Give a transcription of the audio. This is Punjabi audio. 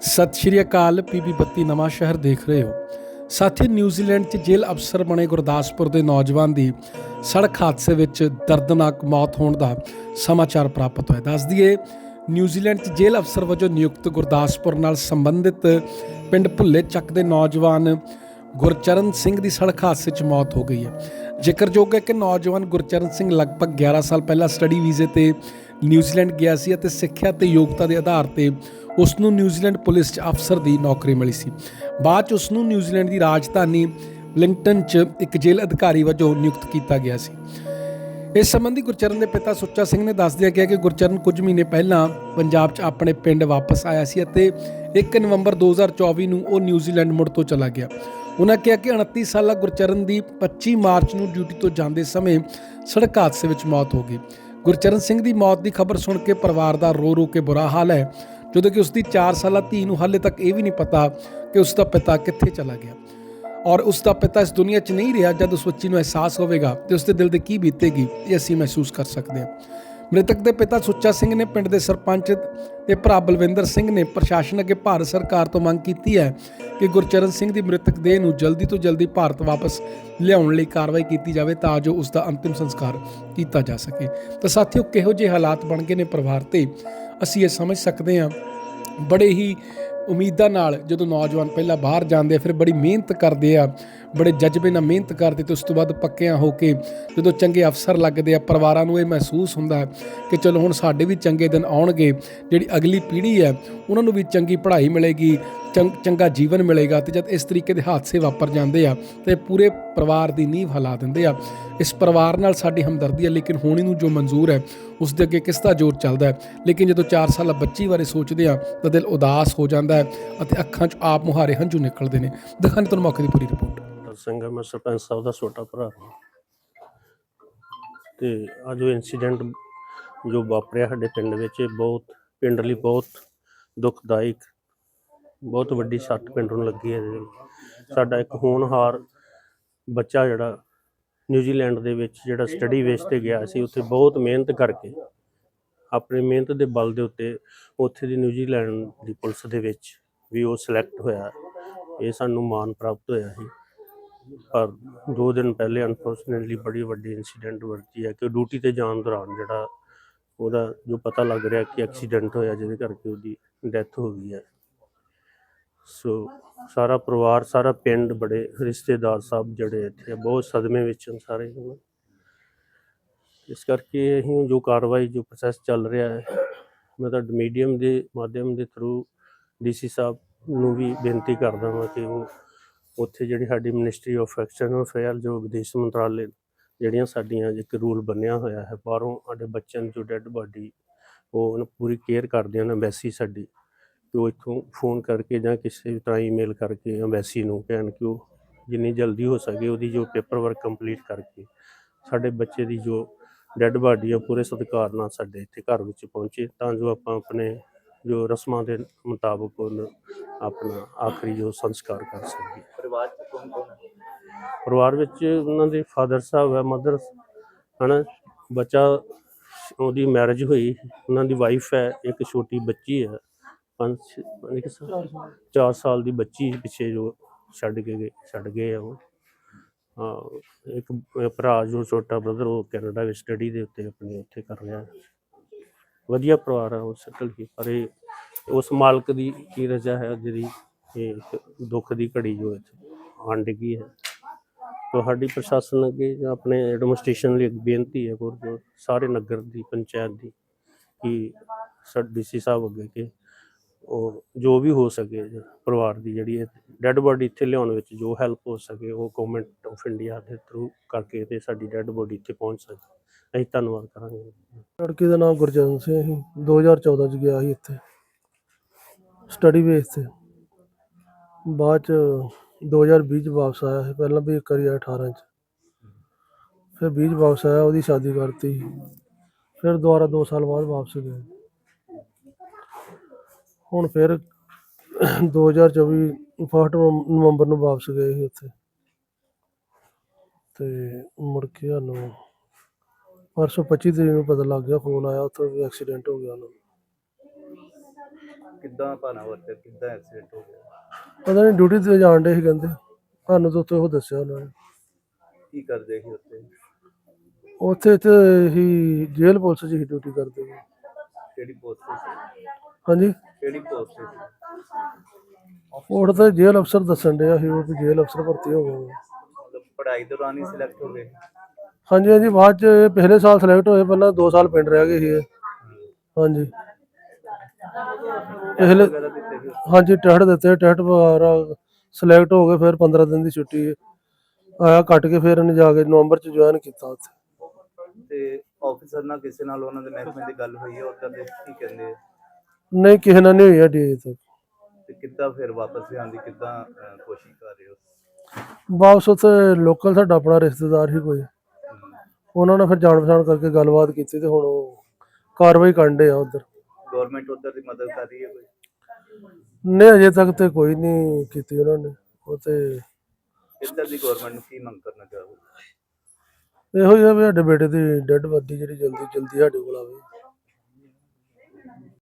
ਸਤਿ ਸ਼੍ਰੀ ਅਕਾਲ ਪੀਬੀ ਬੱਤੀ, ਨਵਾਂ ਸ਼ਹਿਰ ਦੇਖ ਰਹੇ ਹੋ। ਸਾਥੀ, ਨਿਊਜ਼ੀਲੈਂਡ 'ਚ ਜੇਲ੍ਹ ਅਫਸਰ ਬਣੇ ਗੁਰਦਾਸਪੁਰ ਦੇ ਨੌਜਵਾਨ ਦੀ ਸੜਕ ਹਾਦਸੇ ਵਿੱਚ ਦਰਦਨਾਕ ਮੌਤ ਹੋਣ ਦਾ ਸਮਾਚਾਰ ਪ੍ਰਾਪਤ ਹੋਇਆ। ਦੱਸ ਦਈਏ, ਨਿਊਜ਼ੀਲੈਂਡ 'ਚ ਜੇਲ੍ਹ ਅਫਸਰ ਵਜੋਂ ਨਿਯੁਕਤ ਗੁਰਦਾਸਪੁਰ ਨਾਲ ਸੰਬੰਧਿਤ ਪਿੰਡ ਭੁੱਲੇ ਚੱਕ ਦੇ ਨੌਜਵਾਨ ਗੁਰਚਰਨ ਸਿੰਘ ਦੀ ਸੜਕ ਹਾਦਸੇ 'ਚ ਮੌਤ ਹੋ ਗਈ ਹੈ। ਜ਼ਿਕਰਯੋਗ ਹੈ ਕਿ ਨੌਜਵਾਨ ਗੁਰਚਰਨ ਸਿੰਘ ਲਗਭਗ 11 ਸਾਲ ਪਹਿਲਾਂ ਸਟੱਡੀ ਵੀਜ਼ੇ ਤੇ ਨਿਊਜ਼ੀਲੈਂਡ ਗਿਆ ਸੀ ਅਤੇ ਸਿੱਖਿਆ ਤੇ ਯੋਗਤਾ ਦੇ ਆਧਾਰ ਤੇ ਉਸ ਨੂੰ ਨਿਊਜ਼ੀਲੈਂਡ ਪੁਲਿਸ 'ਚ ਅਫਸਰ ਦੀ ਨੌਕਰੀ ਮਿਲੀ ਸੀ। ਬਾਅਦ 'ਚ ਉਸ ਨੂੰ ਨਿਊਜ਼ੀਲੈਂਡ ਦੀ ਰਾਜਧਾਨੀ ਵਲਿੰਗਟਨ 'ਚ ਇੱਕ ਜੇਲ੍ਹ ਅਧਿਕਾਰੀ ਵਜੋਂ ਨਿਯੁਕਤ ਕੀਤਾ ਗਿਆ ਸੀ। ਇਸ ਸੰਬੰਧੀ ਗੁਰਚਰਨ ਦੇ ਪਿਤਾ ਸੁੱਚਾ ਸਿੰਘ ਨੇ ਦੱਸਦਿਆਂ ਕਿਹਾ ਕਿ ਗੁਰਚਰਨ ਕੁਝ ਮਹੀਨੇ ਪਹਿਲਾਂ ਪੰਜਾਬ 'ਚ ਆਪਣੇ ਪਿੰਡ ਵਾਪਸ ਆਇਆ ਸੀ ਅਤੇ 1 ਨਵੰਬਰ 2024 ਨੂੰ ਉਹ ਨਿਊਜ਼ੀਲੈਂਡ ਮੁੜ ਤੋਂ ਚਲਾ ਗਿਆ। ਉਹਨਾਂ ਕਿਹਾ ਕਿ 29 ਸਾਲਾ ਗੁਰਚਰਨ ਦੀ 25 ਮਾਰਚ ਨੂੰ ਡਿਊਟੀ ਤੋਂ ਜਾਂਦੇ ਸਮੇਂ ਸੜਕ ਹਾਦਸੇ ਵਿੱਚ ਮੌਤ ਹੋ ਗਈ। ਗੁਰਚਰਨ ਸਿੰਘ ਦੀ ਮੌਤ ਦੀ ਖਬਰ ਸੁਣ ਕੇ ਪਰਿਵਾਰ ਦਾ ਰੋ ਰੋ ਕੇ ਬੁਰਾ ਹਾਲ ਹੈ। ਜਦੋਂ ਕਿ ਉਸ ਦੀ 4 ਸਾਲਾ ਧੀ ਨੂੰ ਹਾਲੇ ਤੱਕ ਇਹ ਵੀ ਨਹੀਂ ਪਤਾ ਕਿ ਉਸ ਦਾ ਪਿਤਾ ਕਿੱਥੇ ਚਲਾ ਗਿਆ। ਔਰ ਉਸ ਦਾ ਪਿਤਾ ਇਸ ਦੁਨੀਆ 'ਚ ਨਹੀਂ ਰਿਹਾ ਜਦ ਉਸ ਬੱਚੀ ਨੂੰ ਅਹਿਸਾਸ ਹੋਵੇਗਾ ਤੇ ਉਸ ਦੇ ਦਿਲ ਤੇ ਕੀ ਬੀਤੇਗੀ, ਇਹ ਅਸੀਂ ਮਹਿਸੂਸ ਕਰ ਸਕਦੇ ਹਾਂ। ਮ੍ਰਿਤਕ ਦੇ ਪਿਤਾ ਸੁੱਚਾ ਸਿੰਘ ਨੇ ਪਿੰਡ ਦੇ ਸਰਪੰਚ ਤੇ ਭਰਾ ਬਲਵਿੰਦਰ ਸਿੰਘ ਨੇ ਪ੍ਰਸ਼ਾਸਨ ਅੱਗੇ ਭਾਰਤ ਸਰਕਾਰ ਤੋਂ ਮੰਗ ਕੀਤੀ ਹੈ ਕਿ ਗੁਰਚਰਨ ਸਿੰਘ ਦੀ ਮ੍ਰਿਤਕ ਦੇਹ ਨੂੰ ਜਲਦੀ ਤੋਂ ਜਲਦੀ ਭਾਰਤ ਵਾਪਸ ਲਿਆਉਣ ਲਈ ਕਾਰਵਾਈ ਕੀਤੀ ਜਾਵੇ ਤਾਂ ਜੋ ਉਸ ਦਾ ਅੰਤਿਮ ਸੰਸਕਾਰ ਕੀਤਾ ਜਾ ਸਕੇ। ਤਾਂ ਸਾਥੀਓ, ਕਿਹੋ ਜਿਹੇ ਹਾਲਾਤ ਬਣ ਗਏ ਨੇ ਪਰਿਵਾਰ ਤੇ? ਅਸੀਂ ਇਹ ਸਮਝ ਸਕਦੇ ਹਾਂ ਬੜੇ ਹੀ ਉਮੀਦਾਂ ਨਾਲ ਜਦੋਂ ਨੌਜਵਾਨ ਪਹਿਲਾਂ ਬਾਹਰ ਜਾਂਦੇ ਆ, ਫਿਰ ਬੜੀ ਮਿਹਨਤ ਕਰਦੇ ਆ, ਬੜੇ ਜਜ਼ਬੇ ਨਾਲ ਮਿਹਨਤ ਕਰਦੇ ਤੇ ਉਸ ਤੋਂ ਬਾਅਦ ਪੱਕਿਆਂ ਹੋ ਕੇ ਜਦੋਂ ਚੰਗੇ ਅਫਸਰ ਲੱਗਦੇ ਆ, ਪਰਿਵਾਰਾਂ ਨੂੰ ਇਹ ਮਹਿਸੂਸ ਹੁੰਦਾ ਕਿ ਚਲੋ ਹੁਣ ਸਾਡੇ ਵੀ ਚੰਗੇ ਦਿਨ ਆਉਣਗੇ, ਜਿਹੜੀ ਅਗਲੀ ਪੀੜ੍ਹੀ ਹੈ, ਉਹਨਾਂ ਨੂੰ ਵੀ ਚੰਗੀ ਪੜ੍ਹਾਈ ਮਿਲੇਗੀ ਚੰਗ- ਚੰਗਾ ਜੀਵਨ ਮਿਲੇਗਾ ਤੇ ਜਦ ਇਸ ਤਰੀਕੇ ਦੇ ਹਾਦਸੇ ਵਾਪਰ ਜਾਂਦੇ ਆ ਤੇ ਪੂਰੇ ਪਰਿਵਾਰ ਦੀ ਨੀਂਹ ਹਲਾ ਦਿੰਦੇ ਆ। ਇਸ ਪਰਿਵਾਰ ਨਾਲ ਸਾਡੀ ਹਮਦਰਦੀ ਹੈ ਲੇਕਿਨ ਹੋਣੀ ਨੂੰ ਜੋ ਮਨਜ਼ੂਰ ਹੈ ਉਸ ਦੇ ਅੱਗੇ ਕਿਸ ਦਾ ਜ਼ੋਰ ਚੱਲਦਾ ਹੈ? ਲੇਕਿਨ ਜਦੋਂ 4 ਸਾਲਾ ਬੱਚੀ ਬਾਰੇ ਸੋਚਦੇ ਆ, ਤਾਂ ਦਿਲ ਉਦਾਸ ਹੋ ਜਾਂਦਾ ਹੈ ਅਤੇ ਅੱਖਾਂ 'ਚ ਆਪ ਮੁਹਾਰੇ ਹੰਝੂ ਨਿਕਲਦੇ ਨੇ। ਦਿਖਾਣੇ ਤੁਹਾਨੂੰ ਮੌਕੇ ਦੀ ਪੂਰੀ ਰਿਪੋਰਟ। ਸਿੰਘ ਮੈਂ ਸਰਪੰਚ ਸਾਹਿਬ ਦਾ ਛੋਟਾ ਭਰਾ ਹਾਂ। ਤੇ ਅੱਜ ਜੋ ਇਨਸੀਡੈਂਟ ਜੋ ਵਾਪਰਿਆ ਸਾਡੇ ਪਿੰਡ ਵਿੱਚ ਬਹੁਤ, ਪਿੰਡ ਲਈ ਬਹੁਤ ਦੁਖਦਾਇਕ ਬਹੁਤ ਵੱਡੀ ਸੱਟ ਪਿੰਡ ਨੂੰ ਲੱਗੀ ਹੈ ਸਾਡਾ ਇੱਕ ਹੋਣਹਾਰ ਬੱਚਾ ਜਿਹੜਾ ਨਿਊਜ਼ੀਲੈਂਡ ਦੇ ਵਿੱਚ ਜਿਹੜਾ ਸਟੱਡੀ ਬੇਸ ਤੇ ਗਿਆ ਸੀ, ਉੱਥੇ ਬਹੁਤ ਮਿਹਨਤ ਕਰਕੇ, ਆਪਣੀ ਮਿਹਨਤ ਦੇ ਬਲ ਦੇ ਉੱਤੇ ਉੱਥੇ ਦੀ ਨਿਊਜ਼ੀਲੈਂਡ ਦੀ ਪੁਲਿਸ ਦੇ ਵਿੱਚ ਵੀ ਉਹ ਸਿਲੈਕਟ ਹੋਇਆ। ਇਹ ਸਾਨੂੰ ਮਾਣ ਪ੍ਰਾਪਤ ਹੋਇਆ ਸੀ। ਪਰ ਦੋ ਦਿਨ ਪਹਿਲੇ ਅਨਫੋਰਚੂਨੇਟਲੀ ਬੜੀ ਵੱਡੀ ਇਨਸੀਡੈਂਟ ਵਰਤੀ ਹੈ ਕਿ ਡਿਊਟੀ ਤੇ ਜਾਣ ਦੌਰਾਨ ਜਿਹੜਾ ਉਹਦਾ ਜੋ ਪਤਾ ਲੱਗ ਰਿਹਾ ਕਿ ਐਕਸੀਡੈਂਟ ਹੋਇਆ, ਜਿਹਦੇ ਕਰਕੇ ਉਹਦੀ ਡੈਥ ਹੋ ਗਈ ਹੈ। ਸੋ ਸਾਰਾ ਪਰਿਵਾਰ, ਸਾਰਾ ਪਿੰਡ ਬੜੇ ਰਿਸ਼ਤੇਦਾਰ ਸਾਹਿਬ ਜਿਹੜੇ ਇੱਥੇ ਬਹੁਤ ਸਦਮੇ ਵਿੱਚ ਹਨ ਸਾਰੇ ਹੁਣ। ਇਸ ਕਰਕੇ ਅਸੀਂ ਜੋ ਕਾਰਵਾਈ, ਜੋ ਪ੍ਰੋਸੈਸ ਚੱਲ ਰਿਹਾ ਹੈ, ਮੈਂ ਤਾਂ ਮੀਡੀਅਮ ਦੇ ਮਾਧਿਅਮ ਦੇ ਥਰੂ ਡੀਸੀ ਸਾਹਿਬ ਨੂੰ ਵੀ ਬੇਨਤੀ ਕਰਦਾ ਹਾਂ ਕਿ ਉਹ ਉੱਥੇ ਜਿਹੜੀ ਸਾਡੀ ਮਿਨਿਸਟਰੀ ਆਫ ਐਕਸਟਰਨਲ ਅਫੇਅਰ ਜੋ ਵਿਦੇਸ਼ ਮੰਤਰਾਲੇ ਜਿਹੜੀਆਂ ਸਾਡੀਆਂ ਇੱਕ ਰੂਲ ਬਣਿਆ ਹੋਇਆ ਹੈ, ਬਾਹਰੋਂ ਸਾਡੇ ਬੱਚਿਆਂ ਦੀ ਜੋ ਡੈੱਡ ਬਾਡੀ ਉਹ ਉਹਨੂੰ ਪੂਰੀ ਕੇਅਰ ਕਰਦੇ ਹਨ ਐਮਬੈਸੀ ਸਾਡੀ ਕਿ ਉਹ ਇੱਥੋਂ ਫੋਨ ਕਰਕੇ ਜਾਂ ਕਿਸੇ ਵੀ ਤਰ੍ਹਾਂ ਈਮੇਲ ਕਰਕੇ ਐਮਬੈਸੀ ਨੂੰ ਕਹਿਣ ਕਿ ਉਹ ਜਿੰਨੀ ਜਲਦੀ ਹੋ ਸਕੇ ਉਹਦੀ ਜੋ ਪੇਪਰ ਵਰਕ ਕੰਪਲੀਟ ਕਰਕੇ ਸਾਡੇ ਬੱਚੇ ਦੀ ਜੋ ਡੈੱਡ ਬਾਡੀ ਆ ਪੂਰੇ ਸਤਿਕਾਰ ਨਾਲ ਸਾਡੇ ਇੱਥੇ ਘਰ ਵਿੱਚ ਪਹੁੰਚੇ ਤਾਂ ਜੋ ਆਪਾਂ ਆਪਣੇ ਜੋ ਰਸਮਾਂ ਦੇ ਮੁਤਾਬਕ ਉਹਨੂੰ ਆਪਣਾ ਆਖਰੀ ਜੋ ਸੰਸਕਾਰ ਕਰ ਸਕੀਏ। ਪਰਿਵਾਰ ਚ ਕੌਣ ਕੌਣ ਹੈ? ਪਰਿਵਾਰ ਵਿੱਚ ਉਹਨਾਂ ਦੇ ਫਾਦਰ ਸਾਹਿਬ ਹੈ ਮਦਰ ਹਨਾ? ਬੱਚਾ ਉਹਦੀ ਮੈਰਿਜ ਹੋਈ ਉਹਨਾਂ ਦੀ ਵਾਈਫ ਹੈ ਇੱਕ ਛੋਟੀ ਬੱਚੀ ਹੈ। ਪੰਜ ਛੇ- ਪੰਜ ਕੁ ਸਾਲ। 4 ਸਾਲ ਦੀ ਬੱਚੀ ਪਿੱਛੇ ਜੋ ਛੱਡ ਕੇ ਗਏ ਛੱਡ ਗਏ ਆ ਉਹ। ਹਾਂ ਇੱਕ ਭਰਾ ਜੋ ਛੋਟਾ ਬ੍ਰਦਰ ਉਹ ਕੈਨੇਡਾ ਵਿੱਚ ਸਟੱਡੀ ਦੇ ਉੱਤੇ ਆਪਣੀ ਉੱਥੇ ਕਰ ਰਿਹਾ। ਵਧੀਆ ਪਰਿਵਾਰ ਹੈ ਉਹ ਸੈਟਲ ਹੀ ਪਰ ਇਹ ਉਸ ਮਾਲਕ ਦੀ ਕੀ ਰਜਾ ਹੈ ਜਿਹੜੀ ਇਹ ਇੱਕ ਦੁੱਖ ਦੀ ਘੜੀ ਜੋ ਇੱਥੇ ਆਣ ਡਿੱਗੀ ਹੈ। ਤੁਹਾਡੀ ਪ੍ਰਸ਼ਾਸਨ ਅੱਗੇ ਜਾਂ ਆਪਣੇ ਐਡਮਿਨਿਸਟ੍ਰੇਸ਼ਨ ਲਈ ਇੱਕ ਬੇਨਤੀ ਹੈ ਹੋਰ ਸਾਰੇ ਨਗਰ ਦੀ ਪੰਚਾਇਤ ਦੀ ਕਿ ਸਰ ਡੀਸੀ ਸਾਹਿਬ ਅੱਗੇ ਕਿ ਉਹ ਜੋ ਵੀ ਹੋ ਸਕੇ ਪਰਿਵਾਰ ਦੀ ਜਿਹੜੀ ਡੈੱਡ ਬੋਡੀ ਇੱਥੇ ਲਿਆਉਣ ਵਿੱਚ ਜੋ ਹੈਲਪ ਹੋ ਸਕੇ ਉਹ ਗਵਰਨਮੈਂਟ ਆਫ ਇੰਡੀਆ ਦੇ ਥਰੂ ਕਰਕੇ ਤੇ ਸਾਡੀ ਡੈੱਡ ਬੋਡੀ ਇੱਥੇ ਪਹੁੰਚ ਸਕੇ। ਅਸੀਂ ਧੰਨਵਾਦ ਕਰਾਂਗੇ। ਲੜਕੇ ਦਾ ਨਾਮ ਗੁਰਜਨ ਸਿੰਘ ਸੀ। 2014 ਚ ਗਿਆ ਸੀ ਇੱਥੇ। ਸਟੱਡੀ ਬੇਸ ਤੇ। ਬਾਅਦ ਚ 2020 ਚ ਵਾਪਸ ਆਇਆ ਸੀ। ਪਹਿਲਾਂ ਵੀ ਇੱਕ ਵਾਰੀ ਆਇਆ 18 ਚ। ਫਿਰ 20 ਚ ਵਾਪਸ ਆਇਆ, ਉਹਦੀ ਸ਼ਾਦੀ ਕਰਤੀ। ਫਿਰ ਦੁਬਾਰਾ 2 ਸਾਲ ਬਾਅਦ ਵਾਪਸ ਗਿਆ। ਹੁਣ ਫਿਰ 2024 ਫਸਟ ਨਵੰਬਰ ਨੂੰ ਵਾਪਸ ਗਏ ਸੀ ਉੱਥੇ। ਤੇ ਮੁੜ ਕੇ ਸਾਨੂੰ ਪਰਸੋਂ 25 ਤਰੀਕ ਨੂੰ ਪਤਾ ਲੱਗ ਗਿਆ ਫੋਨ ਆਇਆ ਉੱਥੇ ਵੀ ਐਕਸੀਡੈਂਟ ਹੋ ਗਿਆ ਉਹਨਾਂ ਨੂੰ। ਕਿੱਦਾਂ ਭਾਣਾ ਵਰਤਿਆ ਕਿੱਦਾਂ ਐਕਸੀਡੈਂਟ ਹੋ ਗਿਆ? ਪਤਾ ਨਹੀਂ ਡਿਊਟੀ ਤੇ ਜਾਣ ਡੇ ਸੀ ਕਹਿੰਦੇ। ਸਾਨੂੰ ਤਾਂ ਉੱਥੇ ਉਹ ਦੱਸਿਆ ਉਹਨਾਂ ਨੇ। ਕੀ ਕਰਦੇ ਸੀ ਉੱਥੇ? ਉੱਥੇ ਤੇ ਹੀ ਜੇਲ੍ਹ ਪੁਲਿਸ ਹੀ ਡਿਊਟੀ ਕਰਦੇ ਸੀ। ਕਿਹੜੀ ਪੋਸਟ ਤੇ ਸੀ? ਹਾਂਜੀ? ਕਿਹੜੀ ਪੋਸਟ ਤੇ ਉਹ ਤਾਂ ਜੇਲ੍ਹ ਅਫਸਰ ਦੱਸਣ ਡਿਆ ਸੀ ਉਹ ਵੀ ਜੇਲ੍ਹ ਅਫਸਰ ਭਰਤੀ ਹੋ ਗਏ। ਮਤਲਬ ਪੜ੍ਹਾਈ ਦੌਰਾਨ ਹੀ ਸਿਲੈਕਟ ਹੋ ਗਏ ਹਾਂਜੀ ਹਾਂਜੀ ਬਾਅਦ 'ਚ ਇਹ ਪਿਛਲੇ ਸਾਲ ਸਿਲੈਕਟ ਹੋਏ ਪਹਿਲਾਂ 2 ਸਾਲ ਪਿੰਡ ਰਹਿ ਗਏ ਸੀ ਇਹ। ਹਾਂਜੀ ਪਿਛਲੇ ਵਗੈਰਾ ਦਿੱਤੇ ਸੀ ਹਾਂਜੀ ਟੈਸਟ ਦਿੱਤੇ ਟੈਸਟ ਵਗੈਰਾ ਸਿਲੈਕਟ ਹੋ ਗਏ ਫਿਰ 15 ਦਿਨ ਦੀ ਛੁੱਟੀ ਆਇਆ ਕੱਟ ਕੇ ਫਿਰ ਇਹਨੇ ਜਾ ਕੇ ਨਵੰਬਰ 'ਚ ਜੁਆਇਨ ਕੀਤਾ ਉੱਥੇ ਤੇ ਆਫੀਸਰ ਨਾਲ ਕਿਸੇ ਨਾਲ ਉਹਨਾਂ ਦੇ ਮਹਿਕਮੇ ਦੀ ਗੱਲ ਹੋਈ ਹੈ ਉਦੋਂ ਦੇ ਕੀ ਕਹਿੰਦੇ ਆ? ਨਹੀਂ ਕਿਸੇ ਨਾਲ ਨਹੀਂ ਹੋਈ ਸਾਡੀ ਅਜੇ ਤੱਕ। ਤੇ ਕਿੱਦਾਂ ਫਿਰ ਵਾਪਸ ਲਿਆਉਣ ਦੀ ਕਿੱਦਾਂ ਅਹ, ਕੋਸ਼ਿਸ਼ ਕਰ ਰਹੇ ਹੋ? ਵਾਪਸ ਉੱਥੇ ਲੋਕਲ ਸਾਡਾ ਆਪਣਾ ਰਿਸ਼ਤੇਦਾਰ ਹੀ ਕੋਈ। ਉਹਨਾਂ ਨਾਲ ਫਿਰ ਜਾਣ ਪਛਾਣ ਕਰਕੇ ਗੱਲਬਾਤ ਕੀਤੀ ਤੇ ਹੁਣ ਉਹ ਕਾਰਵਾਈ ਕਰਨ ਦੇ ਆ ਉਧਰ। ਗਵਰਨਮੈਂਟ ਉਧਰ ਦੀ ਮਦਦ ਕਰ ਰਹੀ ਹੈ ਕੋਈ? ਨਹੀਂ ਅਜੇ ਤੱਕ ਤੇ ਕੋਈ ਨਹੀਂ ਕੀਤੀ ਉਹਨਾਂ ਨੇ। ਉਹ ਤੇ ਇੱਧਰ ਦੀ ਗਵਰਨਮੈਂਟ ਨੂੰ ਕੀ ਮੰਗ ਕਰਨਾ ਚਾਹੋਗੇ? ਇਹੋ ਹੀ ਆ ਵੀ ਸਾਡੇ ਬੇਟੇ ਦੀ ਡੈੱਡ ਬਾਡੀ ਜਿਹੜੀ ਜਲਦੀ ਜਲਦੀ ਸਾਡੇ ਕੋਲ ਆਵੇ।